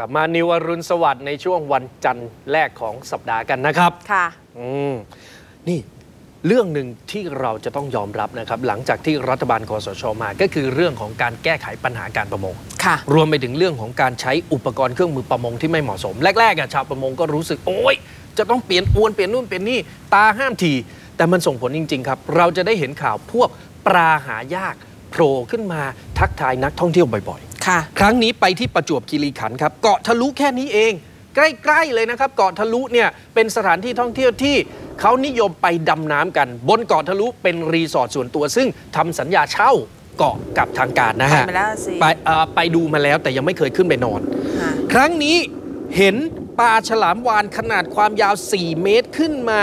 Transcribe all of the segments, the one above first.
ลับมานิวอรุณสวัสดิ์ในช่วงวันจันทร์แรกของสัปดาห์กันนะครับค่ะอืมนี่เรื่องหนึ่งที่เราจะต้องยอมรับนะครับ หลังจากที่รัฐบาลคอสชมา ก็คือเรื่องของการแก้ไขปัญหาการประมง ค่ะ รวมไปถึงเรื่องของการใช้อุปกรณ์เครื่องมือประมงที่ไม่เหมาะสม แรกๆอะชาวประมงก็รู้สึก โอ๊ย จะต้องเปลี่ยนอวนเปลี่ยนนู่นเปลี่ยนนี่ตาห้ามที แต่มันส่งผลจริง ๆ ครับ เราจะได้เห็นข่าวพวกปลาหายากโผล่ขึ้นมาทักทายนักท่องเที่ยวบ่อยๆ ค่ะครั้งนี้ไปที่ประจวบคีรีขันธ์ครับ เกาะทะลุแค่นี้เอง ใกล้ๆเลยนะครับ เกาะทะลุเนี่ยเป็นสถานที่ท่องเที่ยวที่เขานิยมไปดำน้ำกัน บนเกาะทะลุเป็นรีสอร์ทส่วนตัว ซึ่งทำสัญญาเช่าเกาะกับทางการนะฮะ ไปมาแล้วสิไปเอ่อไปดูมาแล้วแต่ยังไม่เคยขึ้นไปนอน ค่ะครั้งนี้เห็นปลาฉลามวานขนาดความยาว 4 เมตรขึ้นมา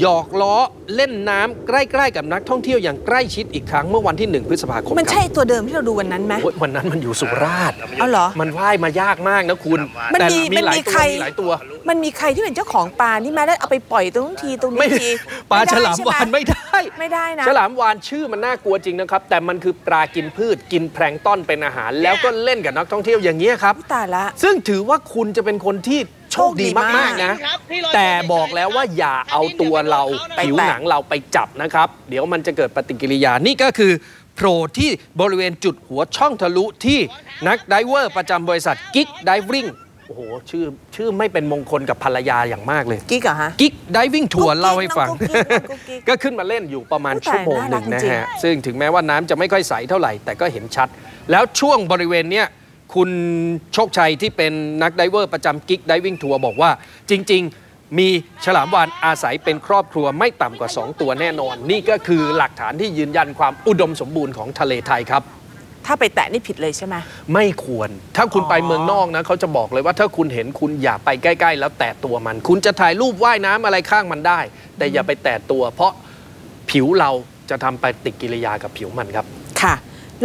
หยอกล้อเล่นน้ำใกล้ ๆ กับนักท่องเที่ยวอย่างใกล้ชิดอีกครั้งเมื่อวันที่ 1 พฤษภาคม มันครับใช่ตัวเดิมที่เราดูวันนั้นไหมโอ๊ยวันนั้นมันอยู่สุราษฎร์เอาเหรอ มันว่ายมายากมากนะคุณ มันแต่มีมีมันหลามียตัวใครมีหลายตัว มันมีใครที่เป็นเจ้าของปลานี่มาแล้วเอาไปปล่อยตรงนู้นทีตรงไม่นี้ทีปลาไได้ฉลามวานใช่ไหไม่ได้ ไม่ได้นะฉลามวานชื่อมันน่ากลัวจริงนะครับ แต่มันคือปลากินพืชกินแพลงก์ต้อนเป็นอาหาร แล้วก็เล่นกับนักท่องเที่ยวอย่างนี้ยครับตายละซึ่งถือว่าคุณจะเป็นคนที่ โชคดีมากๆนะ แต่บอกแล้วว่าอย่าเอาตัวเราไปผิวแตะหนังเราไปจับนะครับ เดี๋ยวมันจะเกิดปฏิกิริยานี่ก็คือโผล่ที่บริเวณจุดหัวช่องทะลุที่นักไดเวอร์ประจำบริษัทกิ๊กไดวิ่งโอ้โหชื่อชื่อไม่เป็นมงคลกับภรรยาอย่างมากเลย กิ๊กเหรอฮะ กิ๊กไดวิ่งทัวร์กุ๊กกิ๊กเล่าให้ฟังน้องกุ๊กกิ๊กน้องกุ๊กกิ๊กก็ขึ้นมาเล่นอยู่ประมาณอุ๊ยชั่วโมงหนึ่งแต่น่ารักนะจริงฮะ ซึ่งถึงแม้ว่าน้ำจะไม่ค่อยใสเท่าไหร่ แต่ก็เห็นชัด แล้วช่วงบริเวณเนี้ย คุณโชคชัยที่เป็นนักไดเวอร์ประจำกิ๊กไดวิ่งทัวร์บอกว่าจริง ๆ มีฉลามวานอาศัยเป็นครอบครัวไม่ต่ำกว่า 2 ตัวแน่นอน นี่ก็คือหลักฐานที่ยืนยันความอุดมสมบูรณ์ของทะเลไทยครับถ้าไปแตะนี่ผิดเลยใช่ไหมไม่ควร ถ้าคุณอ๋อไปเมืองนอกนะเขาจะบอกเลยว่าถ้าคุณเห็นคุณอย่าไปใกล้ ๆ แล้วแตะตัวมัน คุณจะถ่ายรูปว่ายน้ำอะไรข้างมันได้ แต่อย่าไปแตะตัว เพราะผิวเราจะทำปฏิกิริยากับผิวมันครับ ค่ะ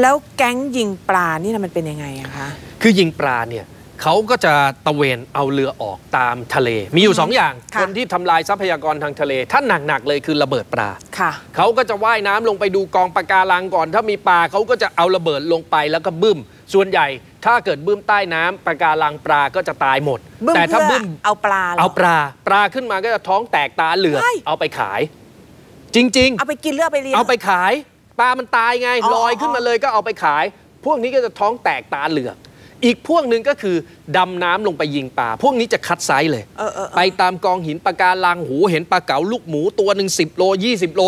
แล้วแก๊งยิงปลานี่นะมันเป็นยังไงอะคะคือยิงปลาเนี่ยเขาก็จะตะเวนเอาเรือออกตามทะเล มีอยู่สองอย่างค่ะคนที่ทำลายทรัพยากรทางทะเล ถ้าหนักๆเลยคือระเบิดปลาค่ะเขาก็จะว่ายน้ำลงไปดูกองปะการังก่อน ถ้ามีปลาเขาก็จะเอาระเบิดลงไปแล้วก็บึ้ม ส่วนใหญ่ถ้าเกิดบึ้มใต้น้ำปะการังปลาก็จะตายหมดบึ้มแต่ถ้าเพื่อบึ้มเอาปลาหรเอาปลา ปลาขึ้นมาก็จะท้องแตกตาเหลือกเฮ้ยเอาไปขาย จริง ๆ เอาไปกินเลือดไปเลี้ยงเอาไปขาย ปลามันตายไงอ๋อลอยขึ้นมาเลยก็เอาไปขาย พวกนี้ก็จะท้องแตกตาเหลือกอีกพวกหนึ่งก็คือดำน้ำลงไปยิงปลา พวกนี้จะคัดไซส์เลยเออเออเออไปตามกองหินปะการังหูเห็นปลาเก๋าลูกหมูตัวหนึ่ง10โล20โล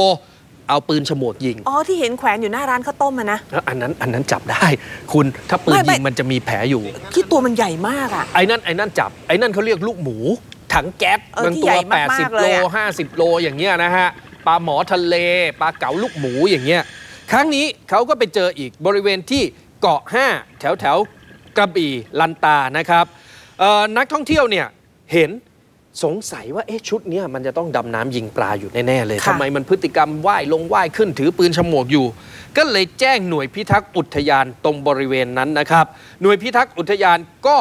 เอาปืนฉมวกยิง อ๋อ ที่เห็นแขวนอยู่หน้าร้านข้าวต้มอะนะแล้วอันนั้นอันนั้นจับได้ คุณถ้าปืนไม่ไม่ยิงมันจะมีแผลอยู่ ที่ตัวมันใหญ่มากอะไอ้นั่นไอ้นั่นจับไอ้นั่นเขาเรียกลูกหมู ถังแก๊สเออบางที่ตัใหวญ่มากๆ80เลโลยอะ50 โลอย่างเงี้ยนะฮะปลาหมอทะเลปลาเก๋าลูกหมูอย่างเงี้ย ครั้งนี้เขาก็ไปเจออีกบริเวณที่เกาะ 5 แถวแถวกระบี่ลันตานะครับเอ่อนักท่องเที่ยวเนี่ยเห็นสงสัยว่าเอ๊ะชุดเนี้ยมันจะต้องดำน้ำยิงปลาอยู่แน่ ๆ เลยค่ะทำไมมันพฤติกรรมว่ายลงว่ายขึ้นถือปืนฉมวกอยู่ ก็เลยแจ้งหน่วยพิทักษ์อุทยานตรงบริเวณนั้นนะครับ หน่วยพิทักษ์อุทยานก็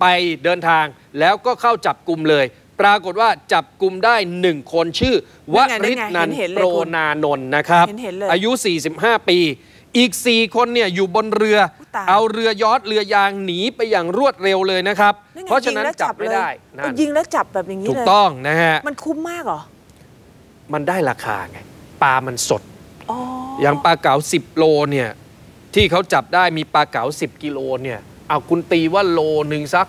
ไปเดินทางแล้วก็เข้าจับกลุ่มเลย ปรากฏว่าจับกลุ่มได้หนึ่งคนชื่อวนั่นไงริศนันเห็นๆเลยโปรคุณนานนท์นะครับเห็นๆเลยอายุ 45 ปี อีก 4 คนเนี่ยอยู่บนเรืออุ๊ยตายเอาเรือยอทเรือยางหนีไปอย่างรวดเร็วเลยนะครับไงเพราะฉะนั้นยิงแล้วจับไม่เลยได้เอนั่อนยิงแล้วจับแบบอย่างนี้ถูกเลยต้องนะฮะมันคุ้มมากเหรอ มันได้ราคาไงปลามันสดอ๋ออย่างปลาเก๋า10 โลเนี่ยที่เขาจับได้มีปลาเก๋า10 กิโลเนี่ยเอาคุณตีว่าโลหนึ่งสัก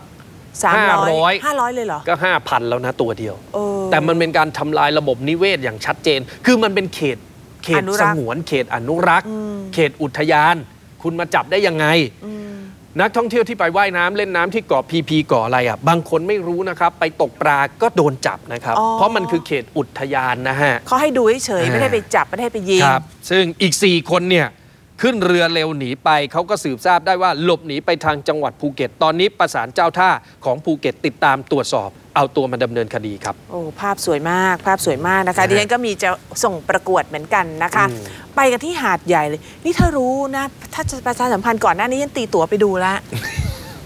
สามร้อย500ห้าร้อยเลยเหรอ ก็ 5,000 แล้วนะตัวเดียวเออแต่มันเป็นการทำลายระบบนิเวศอย่างชัดเจน คือมันเป็นเขตเขตอนุสรักษ์งวน เขตอนุรักษ์อืมเขตอุทยาน คุณมาจับได้ยังไงอืมนักท่องเที่ยวที่ไปว่ายน้ำเล่นน้ำที่เกาะพีพีเกาะอะไรอะบางคนไม่รู้นะครับ ไปตกปลาก็โดนจับนะครับอ๋อเพราะมันคือเขตอุทยานนะฮะเขาให้ดูเฉยๆอ่าไม่ได้ไปจับไม่ได้ไปยิงครับซึ่งอีก 4 คนเนี่ย ขึ้นเรือเร็วหนีไปเขาก็สืบทราบได้ว่าหลบหนีไปทางจังหวัดภูเก็ต ตอนนี้ประสานเจ้าท่าของภูเก็ตติดตามตรวจสอบ เอาตัวมาดำเนินคดีครับ โอ้ภาพสวยมาก ภาพสวยมากนะคะนะฮะดิฉันก็มีจะส่งประกวดเหมือนกันนะคะอืมไปกันที่หาดใหญ่เลย นี่ถ้ารู้นะ ถ้าจะประชาสัมพันธ์ก่อนหน้านี้ยันตีตั๋วไปดูแล้ว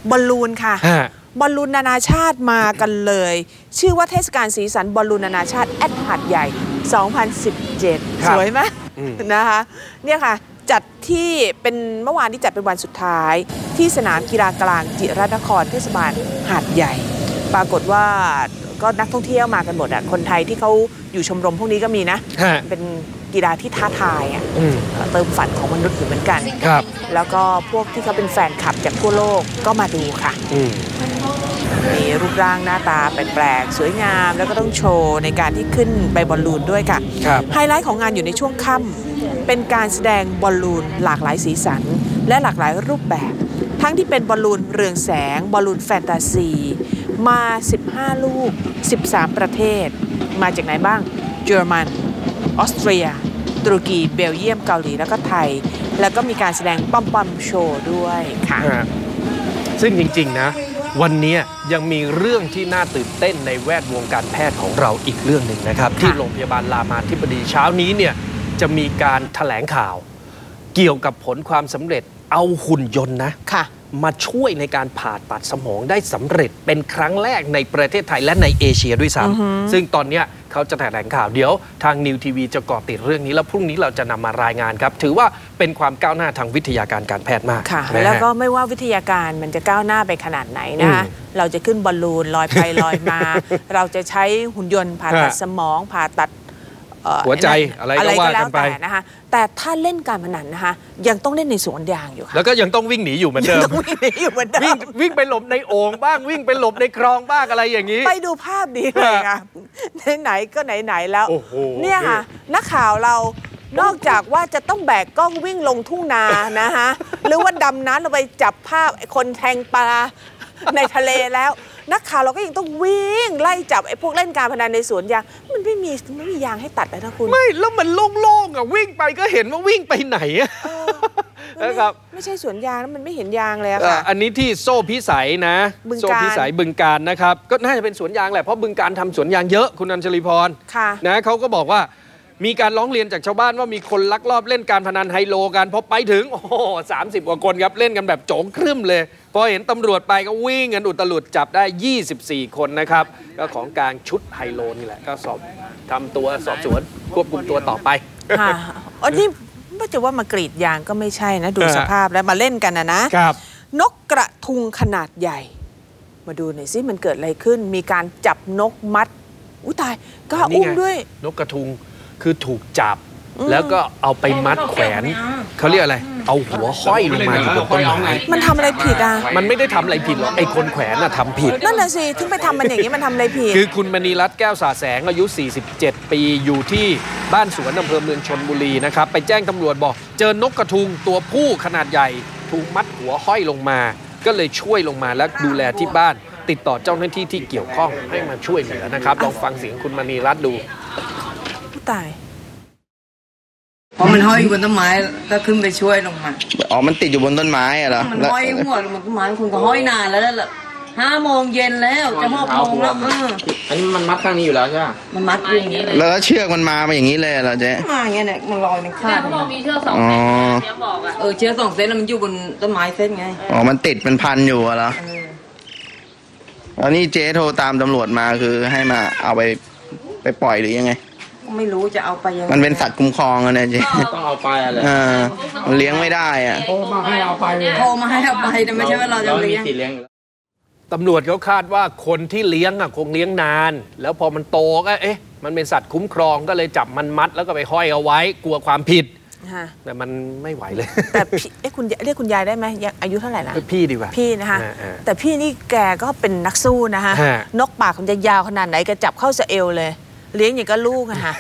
บอลลูนค่ะฮะบอลลูนนานาชาติมากันเลย ชื่อว่าเทศกาลสีสันบอลลูนนานาชาติแอดหาดใหญ่ 2017ครับสวยไหมอืมนะคะ เนี่ยค่ะ จัดที่เป็นเมื่อวานที่จัดเป็นวันสุดท้าย ที่สนามกีฬากลางจิรนครเทศบาลหาดใหญ่ ปรากฏว่าก็นักท่องเที่ยวมากันหมดอะคนไทยที่เขาอยู่ชมรมพวกนี้ก็มีนะ ฮะ เป็นกีฬาที่ท้าทายอะอืม เอ่อเติมฝันของมนุษย์อยู่เหมือนกัน ครับ แล้วก็พวกที่เขาเป็นแฟนคลับจากทั่วโลกก็มาดูค่ะ อืม มีรูปร่างหน้าตาแปลกๆ สวยงามแล้วก็ต้องโชว์ในการที่ขึ้นใบบอลลูนด้วยค่ะ ครับ ไฮไลท์ของงานอยู่ในช่วงค่ำ เป็นการแสดงบอลลูนหลากหลายสีสัน และหลากหลายรูปแบบ ทั้งที่เป็นบอลลูนเรืองแสง บอลลูนแฟนตาซี มา 15 ลูก 13 ประเทศ มาจากไหนบ้าง เยอรมัน ออสเตรีย ตุรกี เบลเยียม เกาหลี แล้วก็ไทย แล้วก็มีการแสดงป้อมปอมโชว์ด้วยค่ะ ซึ่งจริง ๆ นะ วันนี้ยังมีเรื่องที่น่าตื่นเต้นในแวดวงการแพทย์ของเราอีกเรื่องหนึ่งนะครับ ที่โรงพยาบาลรามาธิบดีเช้านี้เนี่ย จะมีการถแถลงข่าว เกี่ยวกับผลความสำเร็จเอาหุ่นยนต์นะค่ะมาช่วยในการผ่าตัดสมองได้สำเร็จเป็นครั้งแรกในประเทศไทยและในเอเชียด้วยซ้ำซึ่งตอนเนี้ยเขาจะแถลงข่าวเดี๋ยว ทางนิวทีวีจะเกาะติดเรื่องนี้ แล้วพรุ่งนี้เราจะนำมารายงานครับ ถือว่าเป็นความก้าวหน้าทางวิทยาการการแพทย์มากค่ะนะฮะแล้วก็ไม่ว่าวิทยาการมันจะก้าวหน้าไปขนาดไหนนะคะอืมเราจะขึ้นบอลลูนลอยไปลอยมา เราจะใช้หุ่นยนต์ผ่าตัดฮะสมองผ่าตัดเอ่อ หัวใจอะไรก็อะไรก็ว่าแล้กัวนไปแต่นะคะแต่ถ้าเล่นการพนันนะคะยังต้องเล่นในสวนยางอยู่ค่ะแล้วก็ยังต้องวิ่งหนีอยู่เหมือนเดิมต้องวิ่งหนีอยู่เหมือนเดิวิ่งมวิ่งไปหลบในโอ่งบ้างวิ่งไปหลบในคลองบ้างอะไรอย่างนี้ ไปดูภาพดีเลยค่ะไหนๆก็ไหนๆแล้วโอ้โหเนี่ยค่ะนักข่าวเรานอกจากว่าจะต้องแบกกล้องวิ่งลงทุ่งนานะคะหรือว่าดำน้ำลงไปจับภาพไอ้คนแทงปลาในทะเลแล้ว นักข่าวเราก็ยังต้องวิ่งไล่จับไอ้พวกเล่นการพนันในสวนยาง มันไม่มีไม่มียางให้ตัดเลยนะคุณ ไม่ แล้วมันโล่งๆอะวิ่งไปก็เห็นว่าวิ่งไปไหนอะเออมันไม่นะครับไม่ใช่สวนยางแล้วมันไม่เห็นยางเลยอะเอ่อค่ะอันนี้ที่โซ่พิสัยนะบึงกาฬโซ่พิสัยบึงการนะครับก็น่าจะเป็นสวนยางแหละเพราะบึงการทำสวนยางเยอะคุณอัญชลีพรค่ะนะเขาก็บอกว่ามีการร้องเรียนจากชาวบ้านว่ามีคนลักลอบเล่นการพนันไฮโลกันพอไปถึง โอ้โหสามสิบกว่าคนครับ เล่นกันแบบโจงครึ่มเลย พอเห็นตำรวจไปก็วิ่งกันอุตลุดจับได้ 24 คนนะครับ ก็ของกลางชุดไฮโลนี่แหละ ก็สอบทำตัวสอบสวนควบคุมตัวต่อไปค่ะอันนี้ไม่จะว่ามากรีดยางก็ไม่ใช่นะ ดูเออสภาพแล้วมาเล่นกันนะนะครับ นกกระทุงขนาดใหญ่ มาดูหน่อยสิมันเกิดอะไรขึ้น มีการจับนกมัดอุ้ยตายกล้านี่อุ้มไงด้วย นกกระทุงคือถูกจับ แล้วก็เอาไปมัดแขวน เขาเรียกอะไร เอาหัวห้อยลงมาอยู่บนต้นไม้มันทำอะไรผิดอะ มันไม่ได้ทำอะไรผิดหรอกไอ้คนแขวนน่ะทำผิด นั่นน่ะสิ ถึงไปทำมันอย่างนี้มันทำอะไรผิด คือคุณมณีรัตน์แก้วสาแสงอายุ 47 ปีอยู่ที่บ้านสวนอำเภอเมืองชนบุรีนะครับ ไปแจ้งตำรวจบอก เจอนกกระทุงตัวผู้ขนาดใหญ่ ถูกมัดหัวห้อยลงมา ก็เลยช่วยลงมาและดูแลที่บ้าน ติดต่อเจ้าหน้าที่ที่เกี่ยวข้องให้มาช่วยเหลือนะครับลองฟังเสียงคุณมณีรัตน์ดูตาย พอมันห้อยอยู่บนต้นไม้ก็ขึ้นไปช่วยลงมา อ๋อ มันติดอยู่บนต้นไม้อะเหรอมันแล้วห้อยหัวลงบนต้นไม้คุณก็ห้อยนานแล้วแหละห้าโมงเย็นแล้วจะหกโมงแล้วเอออันนี้มันมัดข้างนี้อยู่แล้วใช่ไหมมันมัดอยู่อย่างนี้เลยแล้วเชือกมันมามาอย่างนี้เลยเหรอเจ๊มาอย่างเงี้ยเนี่ยมันลอยมันขาดเขาบอกมีเชือกสองอ๋อเส้นเจ๊บอกอะเออเชือกสองเส้นแล้วมันอยู่บนต้นไม้เส้นไงอ๋อมันติดเป็นพันอยู่อะเหรอเออแล้วนี่เจ๊โทรตามตำรวจมาคือให้มาเอาไปไปปล่อยหรือยังไง ไม่รู้จะเอาไปยังไงมันเป็นสัตว์คุ้มครองอะนะเจ๊ต้องเอาไปอะไรเออมันเลี้ยงไม่ได้อะโทรมาให้เอาไปเลยโทรมาให้เอาไปแต่ไม่ใช่ว่าเราจะไม่เลี้มียงสิทธิ์เลี้ยงอยู่แล้วตำรวจเขาคาดว่าคนที่เลี้ยงอะคงเลี้ยงนาน แล้วพอมันโตก็เอ๊ะ มันเป็นสัตว์คุ้มครองก็เลยจับมันมัดแล้วก็ไปห้อยเอาไว้ กลัวความผิดฮะแต่มันไม่ไหวเลย แต่พี่เอ้คุณเรียกคุณยายได้ไหมยังอายุเท่าไหร่นะพี่ดีกว่าพี่นะคะอ่าอ่าแต่พี่นี่แกก็เป็นนักสู้นะคะฮะนกปากมันจะยาวขนาดไหนแกจับเข้าสะเอวเลย เลี้ยงอย่างก็ลูกอะค่ะ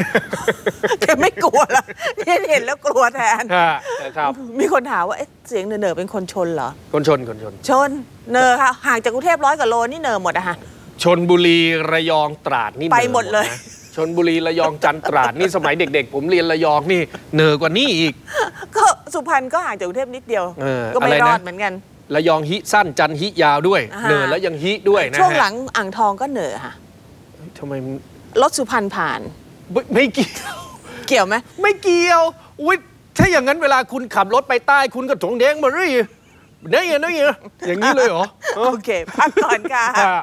แกไม่กลัวละเนี่ยเห็นแล้วกลัวแทนฮะนะครับ มีคนถามว่าเอ๊ะเสียงเหนอๆเป็นคนชนเหรอ คนชนคนชน ชน เนอค่ะ ห่างจากกรุงเทพร้อยกว่าโลนี่เนอหมดอะค่ะ ชนบุรีระยองตราดนี่ไปนอหมดเลยนะชนบุรีระยองจันทร์ตราดนี่สมัยเด็ก ๆ ผมเรียนระยองนี่เหนอกว่านี่อีก ก็สุพรรณก็ห่างจากกรุงเทพนิดเดียวเออก็ไม่อะไรรนะอดเหมือนกันระยองฮิสั้นจันทร์ฮิยาวด้วยอ่าเหนอแล้วยังฮิด้วยนะฮะช่วงหลังอ่างทองก็เหนอค่ะทำไม รถสุพรรณผ่าน ไม่ไม่เกี่ยว เกี่ยวไหมไม่เกี่ยวอุ้ยถ้าอย่างนั้นเวลาคุณขับรถไปใต้คุณก็ถงแดงมาเรื่อยเนี่ยเนี่ยเนี่ยอย่างนี้เลยเหรอ โอเคพักก่อนค่ะฮะ